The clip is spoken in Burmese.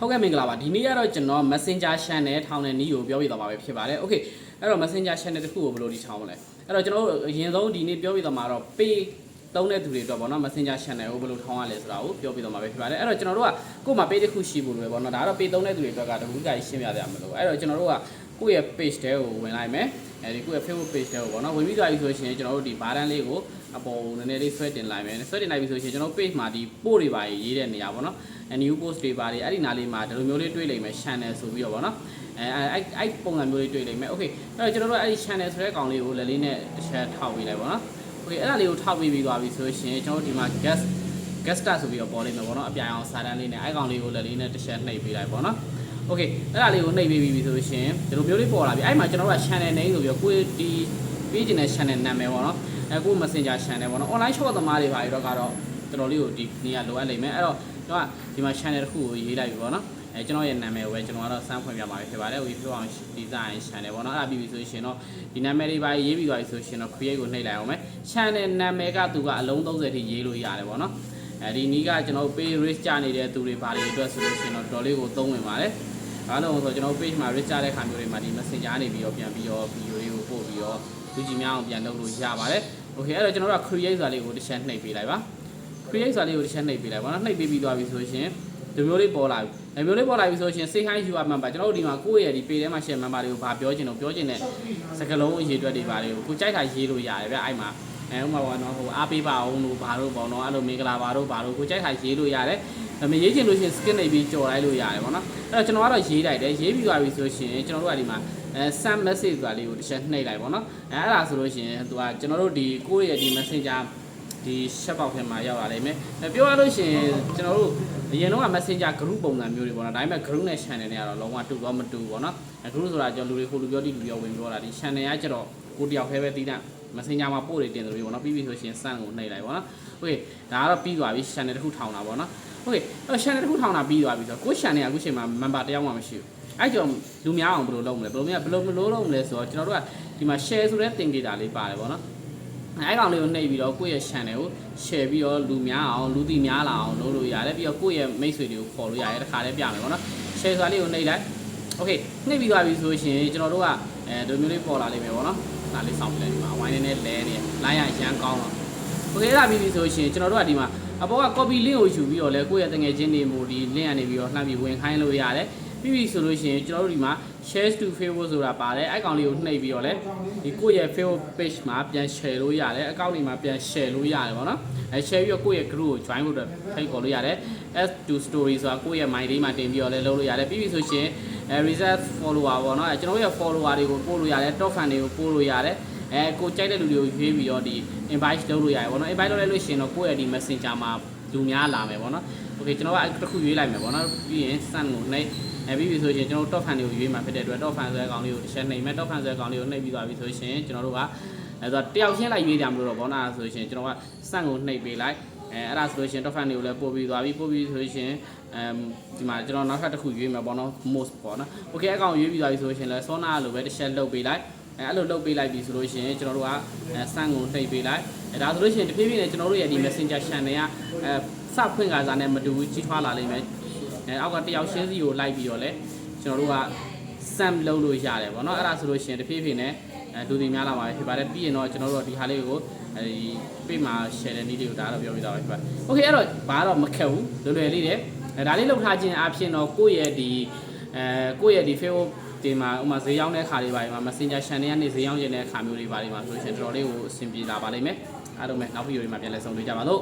ဟုတ်ကဲ့မင်္ဂလာပါဒီနေ့ကတော့ကျွန်တော် Messenger channel ထောင်းတဲ့နည်းကိုပြောပြသွားမှာပဲဖြစ်ပါတယ်။ Okay အဲ့တော့ Messenger channel တစ်ခုကိုဘယ်လိုဒီထောင်းမလဲ။အဲ့တော့ကျွန်တော်တို့အရင်ဆုံးဒီနေ့ပြောပြသွားမှာတော့ pay သုံးတဲ့သူတွေအတွက်ပေါ့နော် Messenger channel ကိုဘယ်လိုထောင်းရလဲဆိုတာကိုပြောပြသွားမှာပဲဖြစ်ပါတယ်။အဲ့တော့ကျွန်တော်တို့ကကို့မှာ pay တစ်ခုရှိဖို့လိုပဲပေါ့နော်။ဒါကတော့ pay သုံးတဲ့သူတွေအတွက်ကတခုကရှင်းပြရမလို့။အဲ့တော့ကျွန်တော်တို့ကကိုယ့်ရဲ့ page တဲကိုဝင်လိုက်မယ်။ အဲဒီကိုယ့်ရဲ့ Facebook page တဲကိုပေါ့နော်။ဝင်ပြီးသွားပြီဆိုရှင်ကျွန်တော်တို့ဒီဘာတန်းလေးကိုအပေါ်နည်းနည်းလေးဆွဲတင်လိုက်မယ်။ဆွဲတင်လိုက်ပြီဆိုရှင်ကျွန်တော် page မှာဒီ post တွေပါရေးတဲ့နေရာပေါ့နော်။ new post တွေပါတယ်အဲ့ဒီနားလေးမှာဒီလိုမျိုးလေးတွေ့လိမ့်မယ် channel ဆိုပြီးတော့ဗောနော်အဲအဲ့အဲ့ပုံစံမျိုးလေးတွေ့လိမ့်မယ် okay အဲ့တော့ကျွန်တော်တို့အဲ့ဒီ channel ဆိုတဲ့ကောင်လေးကိုလက်လေးနဲ့တစ်ချက်ထောက်ပေးလိုက်ဗောနော် okay အဲ့ဒါလေးကိုထောက်ပေးပြီးသွားပြီဆိုရှင်ကျွန်တော်တို့ဒီမှာ guest guest star ဆိုပြီးတော့ပေါ်လိမ့်မယ်ဗောနော်အပြိုင်အောင်စာတန်းလေးနဲ့အဲ့ကောင်လေးကိုလက်လေးနဲ့တစ်ချက်နှိပ်ပေးလိုက်ဗောနော် okay အဲ့ဒါလေးကိုနှိပ်ပေးပြီးပြီဆိုရှင်ဒီလိုမျိုးလေးပေါ်လာပြီအဲ့မှာကျွန်တော်တို့က channel name ဆိုပြီးတော့ကိုယ်ဒီပေးခြင်းတဲ့ channel နာမည်ဗောနော်အဲကို messenger channel ဗောနော် online shop သမားတွေပါပြီးတော့ကတော့တော်တော်လေးကိုဒီနေရာလိုအပ်လိမ့်မယ်အဲ့တော့ကျွန်တော်ကဒီမှာ channel တစ်ခုကိုရေးလိုက်ပြီပေါ့နော်အဲကျွန်တော်ရဲ့နာမည်ကိုပဲကျွန်တော်ကတော့စမ်းဖွင့်ပြမှာဖြစ်ပါတယ် we flow on design channel ပေါ့နော်အဲ့ဒါပြီးပြီဆိုရှင်တော့ဒီနာမည်လေးပါရေးပြီးသွားပြီဆိုရှင်တော့ create ကိုနှိပ်လိုက်အောင်မယ် channel နာမည်ကသူကအလုံး30ထိရေးလို့ရတယ်ပေါ့နော်အဲဒီနီးကကျွန်တော် page reach ကြနေတဲ့သူတွေပါတွေအတွက်ဆိုလို့ရှင်တော့တော်လေးကိုသုံးဝင်ပါတယ် အားလုံးဆိုကျွန်တော် page မှာ reach ကြတဲ့ခါမျိုးတွေမှာဒီ messenger နေပြီးတော့ပြန်ပြီးတော့ video လေးကိုပို့ပြီးတော့လူကြီးများအောင်ပြန်လုပ်လို့ရပါတယ် okay အဲ့တော့ကျွန်တော်တို့က create ဆိုတာလေးကိုတစ်ချက်နှိပ်ပေးလိုက်ပါ create ဆိုတာလေးကိုတစ်ချက်နှိပ်ပေးလိုက်ပါနော်နှိပ်ပေးပြီးသွားပြီဆိုရှင်ဒီမျိုးလေးပေါ်လာပြီဒီမျိုးလေးပေါ်လာပြီဆိုရှင် say hi you are member ကျွန်တော်တို့ဒီမှာကိုယ့်ရဲ့ဒီ page ထဲမှာ share member တွေကိုဗာပြောချင်တော့ပြောချင်တဲ့စကားလုံးအရေးအတွက်တွေဗာတွေကိုကိုကြိုက်တာရေးလို့ရတယ်ဗျအဲ့မှာအဲဥပမာပေါ့နော်ဟိုအားပေးပါအောင်လို့ဘာလို့ပေါ့နော်အဲ့လိုမင်္ဂလာပါတို့ဘာလို့ကိုကြိုက်တာရေးလို့ရတယ် ဒါပေမဲ့ရေးချင်လို့ရှင် skin နေပြီးကြော်လိုက်လို့ရတယ်ပေါ့နော်အဲ့တော့ကျွန်တော်ကတော့ရေးလိုက်တယ်ရေးပြီးသွားပြီဆိုရှင်ကျွန်တော်တို့ကဒီမှာအဲ send message ဆိုတာလေးကိုတစ်ချက်နှိပ်လိုက်ပေါ့နော်အဲအဲ့ဒါဆိုလို့ရှင်သူကကျွန်တော်တို့ဒီကိုယ့်ရဲ့ဒီ messenger ဒီရှက်ပေါက်ထဲမှာရောက်လာလိမ့်မယ်။ပြောရလို့ရှိရင်ကျွန်တော်တို့အရင်တော့က Messenger group ပုံစံမျိုးတွေပေါ့နော်။ဒါပေမဲ့ group နဲ့ channel နဲ့ကတော့လုံးဝတူတော့မတူဘူးပေါ့နော်။အဲ group ဆိုတာကျွန်တော်လူတွေဟိုလူပြောဒီလူပြောဝင်ပြောတာဒီ channel ကကျတော့ကိုတယောက်ခဲပဲတီးတဲ့ Messenger မှာပို့တွေတင်တယ်လို့ပေါ့နော်။ပြီးပြီဆိုရှင်စမ်းကိုနှိပ်လိုက်ပေါ့နော်။ Okay ဒါကတော့ပြီးသွားပြီ channel တစ်ခုထောင်တာပေါ့နော်။ Okay အဲ့ channel တစ်ခုထောင်တာပြီးသွားပြီဆိုတော့ကို channel ကအခုချိန်မှာ member တယောက်မှမရှိဘူး။အဲ့ကြောင့်လူများအောင်ဘယ်လိုလုပ်မလဲဘယ်လိုများဘယ်လိုမလို့လုပ်မလဲဆိုတော့ကျွန်တော်တို့ကဒီမှာ share ဆိုတဲ့သင်္ကေတလေးပါတယ်ပေါ့နော်။အဲကောင်လေးကိုနှိပ်ပြီးတော့ကိုယ့်ရဲ့ channel ကို share ပြီးတော့လူများအောင်လူသိများလာအောင်လုပ်လို့ရတယ်ပြီးတော့ကိုယ့်ရဲ့မိတ်ဆွေတွေကိုခေါ်လို့ရတယ်တခါတည်းပြမယ်ပေါ့နော် share ဆိုတာလေးကိုနှိပ်လိုက် okay နှိပ်ပြီးသွားပြီဆိုရှင်ကျွန်တော်တို့ကအဲဒီလိုမျိုးလေးပေါ်လာလိမ့်မယ်ပေါ့နော်ဒါလေးစောင့်ပြလိုက်ဒီမှာအဝိုင်းနေနဲ့လဲနေလိုင်းရရန်ကောင်းတော့ okay အဲ့ဒါပြီးပြီဆိုရှင်ကျွန်တော်တို့ကဒီမှာ အပေါ်က copy link ကိုယူပြီးတော့လဲကိုယ့်ရဲ့တငယ်ချင်းတွေမို့ဒီ link ကနေပြီးတော့လှမ်းပြီးဝင်ခိုင်းလို့ရတယ်ပြီးပြီဆိုလို့ရှိရင်ကျွန်တော်တို့ဒီမှာ share to facebook ဆိုတာပါတယ်အဲ့ကောင်လေးကိုနှိပ်ပြီးတော့လဲဒီကိုယ့်ရဲ့ facebook page မှာပြန် share လို့ရတယ်အကောင့်တွေမှာပြန် share လို့ရတယ်ပေါ့နော်အဲ share ပြီးတော့ကိုယ့်ရဲ့ group ကို join ဖို့အတွက်ဖိတ်ခေါ်လို့ရတယ် s to story ဆိုတာကိုယ့်ရဲ့ mind လေးမှာတင်ပြီးတော့လဲလုပ်လို့ရတယ်ပြီးပြီဆိုရှင်အဲ reserve follower ပေါ့နော်အဲကျွန်တော်တို့ရဲ့ follower တွေကိုပို့လို့ရတယ် top fan တွေကိုပို့လို့ရတယ် အဲကိုကြိုက်တဲ့လူတွေကိုရွေးပြီးတော့ဒီ invite လုပ်လို့ရတယ်ပေါ့နော် invite လုပ်လိုက်လို့ရှိရင်တော့ကိုယ့်ရဲ့ဒီ messenger မှာလူများလာမယ်ပေါ့နော် okay ကျွန်တော်ကတစ်ခုရွေးလိုက်မယ်ပေါ့နော်ပြီးရင် sun ကိုနှိပ်အဲပြီးပြီဆိုရင်ကျွန်တော်တို့ top fan တွေကိုရွေးမှာဖြစ်တဲ့အတွက် top fan ဆိုတဲ့ကောင်လေးကိုတစ်ချက်နှိပ်မယ် top fan ဆိုတဲ့ကောင်လေးကိုနှိပ်ပြီးသွားပြီဆိုရှင်ကျွန်တော်တို့ကအဲဆိုတယောက်ချင်းလိုက်ရွေးကြမလို့တော့ဘောနာဆိုရှင်ကျွန်တော်က sun ကိုနှိပ်ပေးလိုက်အဲအဲ့ဒါဆိုလို့ရှင် top fan တွေကိုလည်းပို့ပြီးသွားပြီပို့ပြီးဆိုရှင်အမ်ဒီမှာကျွန်တော်နောက်ထပ်တစ်ခုရွေးမှာပေါ့နော် most ပေါ့နော် okay အကောင်ရွေးပြီးသွားပြီဆိုရှင်လည်း sona လိုပဲတစ်ချက်လှုပ်ပေးလိုက် အဲအဲ့လိုလှုပ်ပေးလိုက်ပြီဆိုလို့ရှိရင်ကျွန်တော်တို့ကအဲစမ်းကိုနှိပ်ပေးလိုက်အဲဒါဆိုလို့ရှိရင်တဖြည်းဖြည်းနဲ့ကျွန်တော်တို့ရဲ့ဒီ messenger channel ကအဲစဖွင့်ကစားနဲ့မတူဘူးကြီးထွားလာလိမ့်မယ်အဲအောက်ကတယောက်ရှင်းစီကိုလိုက်ပြီးတော့လဲကျွန်တော်တို့က sam လုပ်လို့ရတယ်ပေါ့နော်အဲ့ဒါဆိုလို့ရှိရင်တဖြည်းဖြည်းနဲ့အဲဒူဒီများလာပါပဲဖြစ်ပါတယ်ပြီးရင်တော့ကျွန်တော်တို့ဒီဟာလေးကိုအဲဒီ page မှာ share တဲ့နည်းလေးကိုဒါတော့ပြောပြသွားပါဖြစ်ပါတယ် okay အဲ့တော့ဘာတော့မခက်ဘူးလွယ်လွယ်လေးတယ်အဲဒါလေးလောက်ထားခြင်းအဖြစ်တော့ကိုယ့်ရဲ့ဒီအဲကိုယ့်ရဲ့ဒီ Facebook ဒီမှာဥမာဈေးရောက်တဲ့ခါလေးပါဒီမှာ Messenger channel ကနေဈေးရောက်ခြင်းတဲ့ခါမျိုးလေးပါဒီမှာဆိုလို့ရှိရင်တော်တော်လေးကိုအဆင်ပြေလာပါလိမ့်မယ်အားလုံးပဲနောက်ဗီဒီယိုတွေမှာပြန်လည်ဆုံတွေ့ကြပါလို့